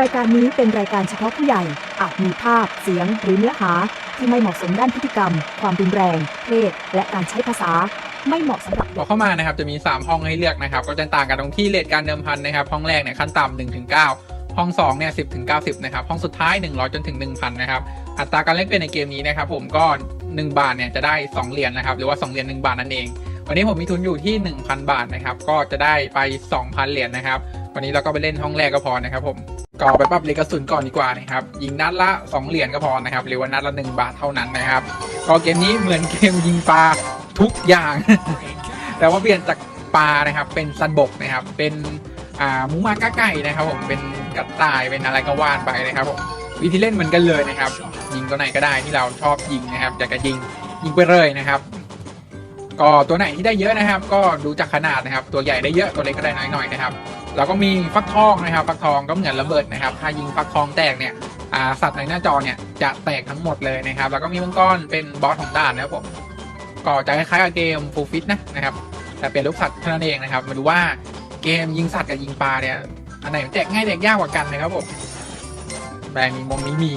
รายการนี้เป็นรายการเฉพาะผู้ใหญ่ อาจมีภาพ เสียง หรือเนื้อหา ที่ไม่เหมาะสมด้านพฤติกรรม ความรุนแรง เพศ และการใช้ภาษา ไม่เหมาะสำหรับ บอกเข้ามานะครับ จะมี 3 ห้องให้เลือกนะครับ ก็จะต่างกันตรงที่เลทการเดิมพันนะครับ ห้องแรกเนี่ยขั้นต่ำ1ถึง9ห้อง2เนี่ย10ถึง90นะครับ ห้องสุดท้าย 100 จนถึง 1,000 นะครับ อัตราการเล่นเป็นในเกมนี้นะครับผมก็ 1 บาทเนี่ยจะได้ 2 เหรียญนะครับ หรือว่า 2 เหรียญ1บาทนั่นเอง วันนี้ผมมีทุนอยู่ที่ 1,000 บาทนะครับ ก็จะได้ไป 2,000 เหรียญนะครับ วันนี้เราก็ไปเล่นห้องแรกก็พอนะครับผม ก็เอไปปรับเลขกระสุนก่อนดีกว่านะครับยิงนัดละ 2 เหรียญก็พอนะครับหรือว่านัดละ 1 บาทเท่านั้นนะครับก็เกมนี้เหมือนเกมยิงปลาทุกอย่าง แต่ว่าเปลี่ยนจากปลานะครับเป็นสันบกนะครับเป็นอ่ามูมากาไก่นะครับผมเป็นกระต่ายเป็นอะไรก็ว่านไปนะครับผมวิธีเล่นเหมือนกันเลยนะครับ ยิงตัวไหนก็ได้ที่เราชอบยิงนะครับอยากจะยิงยิงไปเลยนะครับก็ตัวไหนที่ได้เยอะนะครับ ก็ดูจากขนาดนะครับ ตัวใหญ่ได้เยอะตัวเล็กก็ได้น้อยหน่อยนะครับ แล้วก็มีฟักทองนะครับฟักทองก็เหมือนระเบิดนะครับ ถ้ายิงฟักทองแตกเนี่ยสัตว์ในหน้าจอเนี่ยจะแตกทั้งหมดเลยนะครับ แล้วก็มีมังกรเป็นบอสของด่านนะครับผมก็จะคล้ายๆกับเกมฟูลฟิตนะนะครับแต่เป็นลูกสัตว์เท่านั้นเองนะครับ มาดูว่าเกมยิงสัตว์กับยิงปลาเนี่ยอันไหนแจกง่ายแจกยากกว่ากันนะครับผมแบรนด์มีมงมีหมี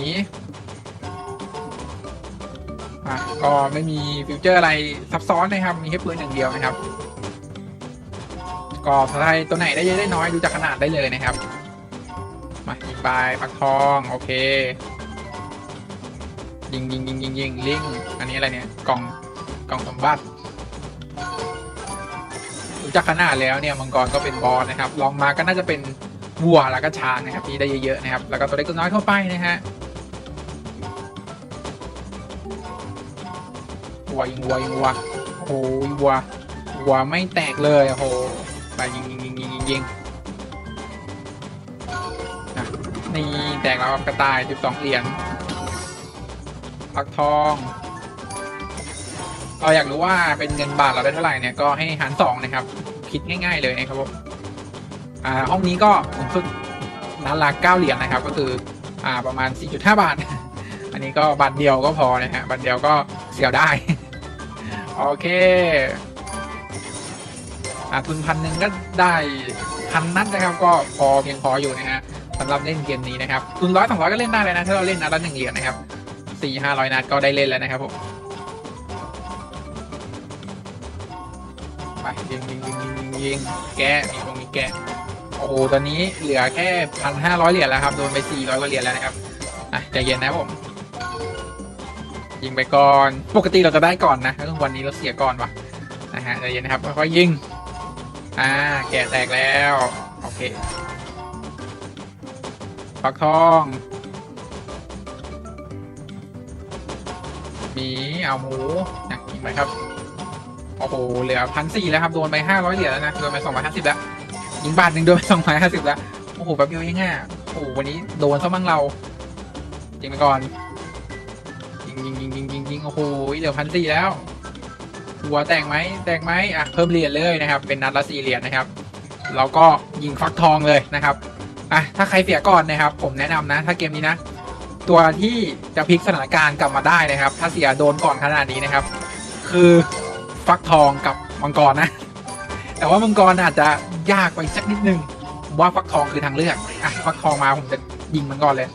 อะก็ไม่มีฟิวเจอร์อะไรซับซ้อนนะครับ มีแค่ปืนอย่างเดียวนะครับ ก็ถ้าได้ตัวไหนได้เยอะได้น้อยดูจากขนาดได้เลยนะครับ มายิงปลายปักทองโอเค ยิงยิงยิงยิงยิงลิงอันนี้อะไรเนี่ยกล่องกล่องสมบัติดูจากขนาดแล้วเนี่ยมังกรก็เป็นบอสนะครับลองมาก็น่าจะเป็นวัวแล้วก็ช้างนะครับที่ได้เยอะๆนะครับ แล้วก็ตัวเล็กตัวน้อยเข้าไปนะฮะวัวยิงวัวยิงวัวโอ้โหวัววัวไม่แตกเลยโอ้ ไปยิงยิงยิงยิงยิงยิงนี่แตกแล้วครับกระต่าย12เหรียญฟักทองเราอยากรู้ว่าเป็นเงินบาทเราได้เท่าไหร่เนี่ยก็ให้หารสองนะครับ คิดง่าย ๆ เลยนะครับผมอ่าห้องนี้ก็สูงสุดนัดละเก้าเหรียญนะครับ ก็คืออ่าประมาณ 4.5 บาท อันนี้ก็บาทเดียวก็พอนะฮะบาทเดียวก็เสียวได้ โอเค อ่าทุนพันหนึ่งก็ได้พันนัดนะครับ ก็พอเพียงพออยู่นะฮะสำหรับเล่นเกมนี้นะครับทุนร้อยสองร้อยก็เล่นได้เลยนะถ้าเราเล่นนัดละหนึ่งเหรียญนะครับสี่ห้าร้อยนัดก็ได้เล่นแล้วนะครับผมไปยิงยิงยิงยิงยิงยงแกมีตรงนี้แกโอ้โหตอนนี้เหลือแค่พันห้าร้อยเหรียญแล้วครับโดนไปสี่ร้อยกว่าเหรียญแล้วนะครับอะใจเย็นนะผมยิงไปก่อน ปกติเราจะได้ก่อนนะแล้ววันนี้เราเสียก่อนวะนะฮะใจเย็นนะครับค่อยๆยิง อ่า แกะแตกแล้ว โอเคฟักทองหมีเอาหมูนะยิงไปครับ โอ้โห เหลือพันสี่แล้วครับ โดนไปห้าร้อยเหรียญแล้วนะ โดนไปสองร้อยห้าสิบแล้วยิงบาทหนึ่งโดนไปสองร้อยห้าสิบแล้ว โอ้โหแป๊บเดียวเองอะโอ้โห วันนี้โดนซะมั่งเรายิงไปก่อนยิงยิงยิงยิงยิงยิงโอ้โห เหลือพันสี่แล้ว หัวแตกไหมแตกไหมอะเพิ่มเหรียญเลยนะครับ เป็นนัดละสี่เหรียญนะครับแล้วก็ยิงฟักทองเลยนะครับอะถ้าใครเสียก่อนนะครับ ผมแนะนำนะ ถ้าเกมนี้นะ ตัวที่จะพลิกสถานการณ์กลับมาได้นะครับ ถ้าเสียโดนก่อนขนาดนี้นะครับ คือฟักทองกับมังกรนะ แต่ว่ามังกรอาจจะยากไปสักนิดนึงว่าฟักทองคือทางเลือกอะฟักทองมาผมจะยิงมันก่อนเลย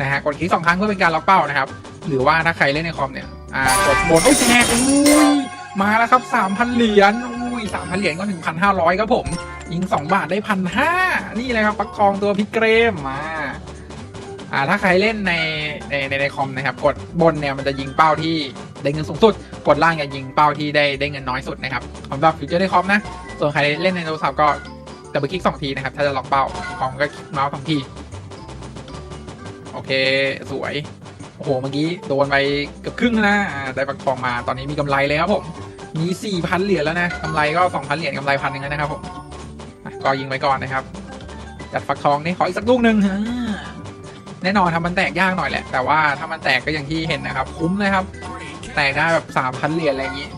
นะฮะกดคลิกสองครั้งเพื่อเป็นการล็อกเป้านะครับ หรือว่าถ้าใครเล่นในคอมเนี่ยอ่ากดบนโอ้ยแจกอุ้ย มาแล้วครับสามพันเหรียญอุ้ยสามพันเหรียญก็หนึ่งพันห้าร้อยครับผมยิงสองบาทได้พันห้านี่เลยครับฟักทองตัวพิกเกรมมาอ่าถ้าใครเล่นในในในในคอมนะครับ กดบนเนี่ยมันจะยิงเป้าที่ได้เงินสูงสุด กดล่างจะยิงเป้าที่ได้ได้เงินน้อยสุดนะครับสำหรับฟิวเจอร์ในคอมนะ ส่วนใครเล่นในโทรศัพท์ก็ดับเบิลคลิกสองทีนะครับ ถ้าจะล็อกเป้าคอมก็คลิกเมาส์สองที โอเค สวย โอ้โห เมื่อกี้โดนไปเกือบครึ่งนะได้ฟักทองมาตอนนี้มีกำไรเลยครับผม มีสี่พันเหรียญแล้วนะกำไรก็สองพันเหรียญกำไรพันหนึ่งแล้วนะครับผมก็ยิงไปก่อนนะครับ จัดฟักทองนี่ขออีกสักลูกหนึ่งแน่นอนครับมันแตกยากหน่อยแหละ แต่ว่าถ้ามันแตกก็อย่างที่เห็นนะครับ คุ้มเลยครับ แตกได้แบบสามพันเหรียญอะไรอย่างนี้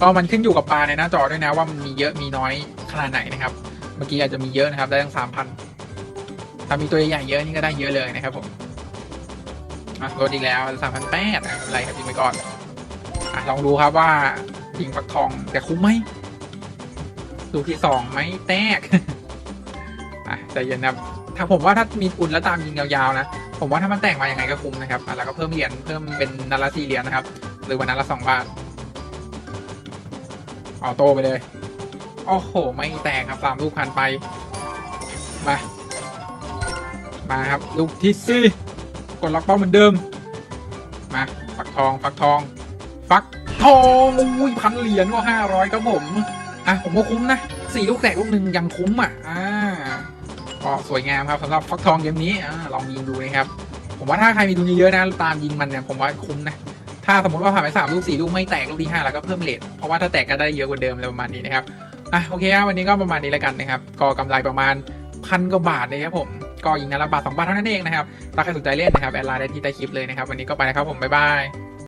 ก็มันขึ้นอยู่กับปลาในหน้าจอด้วยนะว่ามันมีเยอะมีน้อยขนาดไหนนะครับ เมื่อกี้อาจจะมีเยอะนะครับ ได้ตั้งสามพันถ้ามีตัวใหญ่เยอะนี่ก็ได้เยอะเลยนะครับผม อะลดอีกแล้วสามพันแปดอะไรครับยิงไปก่อนอะลองดูครับว่ายิงฟักทองจะคุ้มไหมลูที่สองไหมแตกอะใจเย็นนะครับถ้าผมว่าถ้ามีทุนแล้วตามยิงยาวๆนะผมว่าถ้ามันแต่งมายังไงก็คุ้มนะครับแล้วก็เพิ่มเหรียญเพิ่มเป็นนัดละสี่เหรียญนะครับ หรือวันนัดละสองบาทออโต้ไปเลยโอ้โห ไม่แตกครับสามลูกผ่านไป มา มาครับ ลูกที่สี่ กดล็อกเป้าเหมือนเดิม มาฟักทองฟักทอง ฟักทองอุ้ยพันเหรียญก็ห้าร้อยครับผมอะผมก็คุ้มนะสี่ลูกแตกลูกหนึ่งยังคุ้มอะอ่าก็สวยงามครับสำหรับฟักทองเกมนี้อ่าลองยิงดูนะครับ ผมว่าถ้าใครมีทุนเยอะๆนะตามยิงมันเนี่ยผมว่าคุ้มนะถ้าสมมติว่าผ่านไปสามลูกสี่ลูกไม่แตกลูกที่ห้าแล้วก็เพิ่มเลทเพราะว่าถ้าแตกก็ได้เยอะกว่าเดิมอะไรประมาณนี้นะครับอะโอเคครับวันนี้ก็ประมาณนี้แล้วกันนะครับก็กำไรประมาณพันกว่าบาทเลยครับผม ก็ยิงนัดละบาทสองบาทเท่านั้นเองนะครับถ้าใครสนใจเล่นนะครับแอดไลน์ได้ที่ใต้คลิปเลยนะครับวันนี้ก็ไปนะครับผมบ๊ายบาย